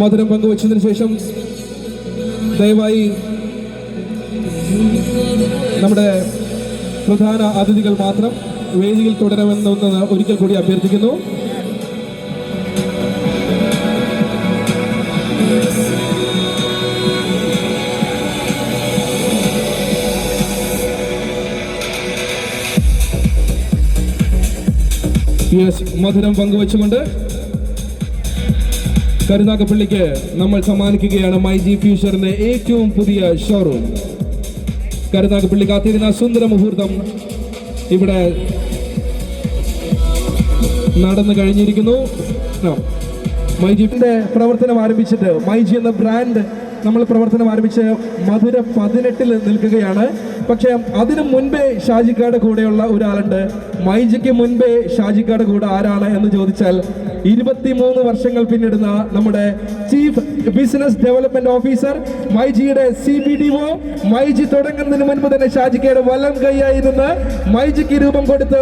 മധുരം പങ്കുവച്ചതിന് ശേഷം ദയവായി നമ്മുടെ പ്രധാന അതിഥികൾ മാത്രം വേദിയിൽ തുടരുമെന്നൊന്ന് ഒരിക്കൽ കൂടി അഭ്യർത്ഥിക്കുന്നു. മധുരം പങ്കുവച്ചുകൊണ്ട് കരുനാഗപ്പള്ളിക്ക് നമ്മൾ സമ്മാനിക്കുകയാണ് മൈ ജി ഫ്യൂച്ചറിന്റെ ഏറ്റവും പുതിയ ഷോറൂം കരുനാഗപ്പള്ളി കാത്തിരുന്ന സുന്ദര മുഹൂർത്തം ഇവിടെ നടന്നു കഴിഞ്ഞിരിക്കുന്നു. മൈജിന്റെ പ്രവർത്തനം ആരംഭിച്ചിട്ട് മൈജി എന്ന ബ്രാൻഡ് നമ്മൾ പ്രവർത്തനം ആരംഭിച്ച് മധുര പതിനെട്ടിൽ നിൽക്കുകയാണ്. പക്ഷെ അതിനു മുൻപേ ഷാജിക്കാട് കൂടെയുള്ള ഒരാളുണ്ട്. മൈജിക്ക് മുൻപേ ഷാജിക്കാട് കൂടെ ആരാണ് എന്ന് ചോദിച്ചാൽ ഇരുപത്തിമൂന്ന് വർഷങ്ങൾ പിന്നിടുന്ന നമ്മുടെ chief business development officer മൈജിയുടെ C B D O. MyG തുടങ്ങുന്നതിന് മുൻപ് തന്നെ ഷാജിക്കയുടെ വലം കൈയായി മൈജിക്ക് രൂപം കൊടുത്ത്